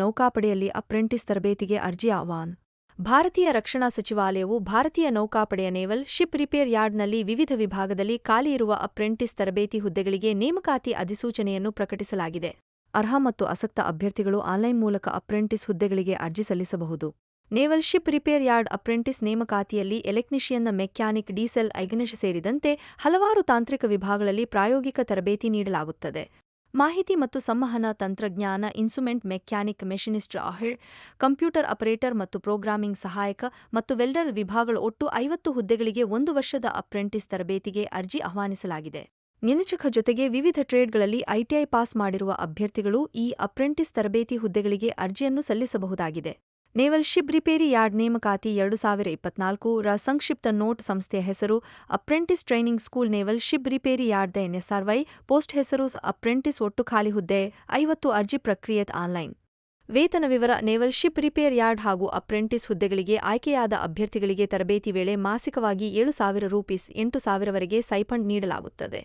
ನೌಕಾಪಡೆಯಲ್ಲಿ apprentice ತರಬೇತಿಗೆ ಅರ್ಜಿ ಆಹ್ವಾನ್. ಭಾರತೀಯ ರಕ್ಷಣಾ ಸಚಿವಾಲಯವು ಭಾರತೀಯ ನೌಕಾಪಡೆಯ ನೇವಲ್ ಶಿಪ್ ರಿಪೇರ್ ಯಾರ್ಡ್ನಲ್ಲಿ ವಿವಿಧ ವಿಭಾಗದಲ್ಲಿ ಖಾಲಿ ಇರುವ ಅಪ್ರೆಂಟಿಸ್ ತರಬೇತಿ ಹುದ್ದೆಗಳಿಗೆ ನೇಮಕಾತಿ ಅಧಿಸೂಚನೆಯನ್ನು ಪ್ರಕಟಿಸಲಾಗಿದೆ. ಅರ್ಹ ಮತ್ತು ಆಸಕ್ತ ಅಭ್ಯರ್ಥಿಗಳು ಆನ್ಲೈನ್ ಮೂಲಕ ಅಪ್ರೆಂಟಿಸ್ ಹುದ್ದೆಗಳಿಗೆ ಅರ್ಜಿ ಸಲ್ಲಿಸಬಹುದು. Naval ship repair yard apprentice ನೇಮಕಾತಿಯಲ್ಲಿ ಎಲೆಕ್ನಿಷಿಯನ್ನ ಮೆಕ್ಯಾನಿಕ್, ಡೀಸೆಲ್ ಐಗನಶ್ ಸೇರಿದಂತೆ ಹಲವಾರು ತಾಂತ್ರಿಕ ವಿಭಾಗಗಳಲ್ಲಿ ಪ್ರಾಯೋಗಿಕ ತರಬೇತಿ ನೀಡಲಾಗುತ್ತದೆ. ಮಾಹಿತಿ ಮತ್ತು ಸಂವಹನ ತಂತ್ರಜ್ಞಾನ ಇನ್ಸುಮೆಂಟ್ ಮೆಕ್ಯಾನಿಕ್ ಮೆಷಿನಿಸ್ಟ್ ಅಹಿಳ್ ಕಂಪ್ಯೂಟರ್ ಆಪರೇಟರ್ ಮತ್ತು ಪ್ರೋಗ್ರಾಮಿಂಗ್ ಸಹಾಯಕ ಮತ್ತು ವೆಲ್ಡರ್ ವಿಭಾಗಗಳ ಒಟ್ಟು ಐವತ್ತು ಹುದ್ದೆಗಳಿಗೆ ಒಂದು ವರ್ಷದ ಅಪ್ರೆಂಟಿಸ್ ತರಬೇತಿಗೆ ಅರ್ಜಿ ಆಹ್ವಾನಿಸಲಾಗಿದೆ. ನಿನಚಕ ಜೊತೆಗೆ ವಿವಿಧ ಟ್ರೇಡ್ಗಳಲ್ಲಿ ಐಟಿಐ ಪಾಸ್ ಮಾಡಿರುವ ಅಭ್ಯರ್ಥಿಗಳು ಈ ಅಪ್ರೆಂಟಿಸ್ ತರಬೇತಿ ಹುದ್ದೆಗಳಿಗೆ ಅರ್ಜಿಯನ್ನು ಸಲ್ಲಿಸಬಹುದಾಗಿದೆ. ನೇವಲ್ ಶಿಪ್ ರಿಪೇರಿ ಯಾರ್ಡ್ ನೇಮಕಾತಿ ಎರಡು ಸಾವಿರ ಇಪ್ಪತ್ನಾಲ್ಕು ರ ಸಂಕ್ಷಿಪ್ತ ನೋಟ್ ಸಂಸ್ಥೆಯ ಹೆಸರು apprentice training school naval ship repair yard the NSRY, post ಹೆಸರು ಅಪ್ರೆಂಟಿಸ್ ಒಟ್ಟು ಖಾಲಿ ಹುದ್ದೆ, ಐವತ್ತು ಅರ್ಜಿ ಪ್ರಕ್ರಿಯೆ ಆನ್ಲೈನ್. ವೇತನ ವಿವರ ನೇವಲ್ ಶಿಪ್ ರಿಪೇರ್ ಯಾರ್ಡ್ ಹಾಗೂ ಅಪ್ರೆಂಟಿಸ್ ಹುದ್ದೆಗಳಿಗೆ ಆಯ್ಕೆಯಾದ ಅಭ್ಯರ್ಥಿಗಳಿಗೆ ತರಬೇತಿ ವೇಳೆ ಮಾಸಿಕವಾಗಿ ಏಳು ಸಾವಿರ ರೂಪೀಸ್ ಎಂಟು ಸಾವಿರವರೆಗೆ ಸೈಫಂಡ್ ನೀಡಲಾಗುತ್ತದೆ.